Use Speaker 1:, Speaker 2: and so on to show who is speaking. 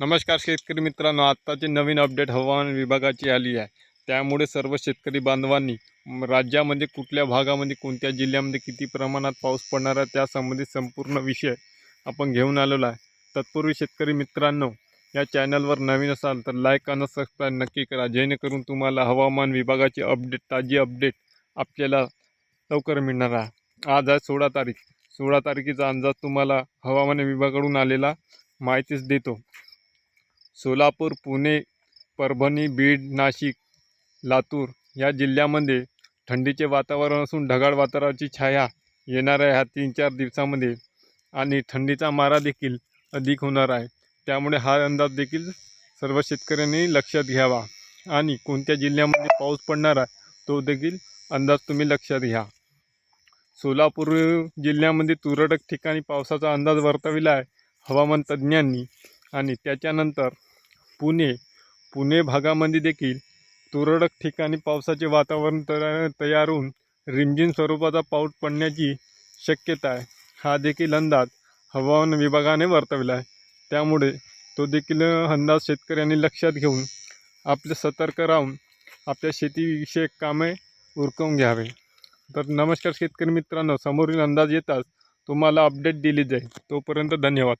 Speaker 1: नमस्कार शेतकरी मित्रांनो आत्ताची नवीन अपडेट हवामान विभागाची आली आहे. त्यामुळे सर्व शेतकरी बांधवांनी राज्यामध्ये कुठल्या भागामध्ये कोणत्या जिल्ह्यामध्ये किती प्रमाणात पाऊस पडणार आहे त्यासंबंधित संपूर्ण विषय आपण घेऊन आलेलो आहे. तत्पूर्वी शेतकरी मित्रांनो या चॅनलवर नवीन असाल तर लाईक आणि सबस्क्राईब नक्की करा. जेणेकरून तुम्हाला हवामान विभागाची अपडेट ताजी अपडेट आपल्याला लवकर मिळणार आहे. आज आहे सोळा तारीख. सोळा तारखेचा अंदाज तुम्हाला हवामान विभागाकडून आलेला माहितीच देतो. सोलापूर पुणे परभणी बीड नाशिक लातूर या जिल्ह्यामध्ये थंडीचे वातावरण असून ढगाळ वातावरणाची छाया येणाऱ्या ह्या तीन चार दिवसामध्ये आणि थंडीचा मारा देखील अधिक होणार आहे. त्यामुळे हा अंदाज देखील सर्व शेतकऱ्यांनी लक्षात घ्यावा आणि कोणत्या जिल्ह्यामध्ये पाऊस पडणार आहे तो देखील अंदाज तुम्ही लक्षात घ्या. सोलापूर जिल्ह्यामध्ये तुरळक ठिकाणी पावसाचा अंदाज वर्तविला आहे. हवामान तज्ज्ञांनी आणि त्याच्यानंतर पुणे पुणे भागामध्ये देखील तुरळक ठिकाणी पावसाचे वातावरण तया तयार होऊन रिमझिम स्वरूपाचा पाऊस पडण्याची शक्यता आहे. हा देखील अंदाज हवामान विभागाने वर्तवला आहे. त्यामुळे तो देखील अंदाज शेतकऱ्यांनी लक्षात घेऊन आपले सतर्क राहून आपल्या शेतीविषयक कामे उरकवून घ्यावे. तर नमस्कार शेतकरी मित्रांनो समोरील अंदाज येताच तुम्हाला अपडेट दिली जाईल. तोपर्यंत धन्यवाद.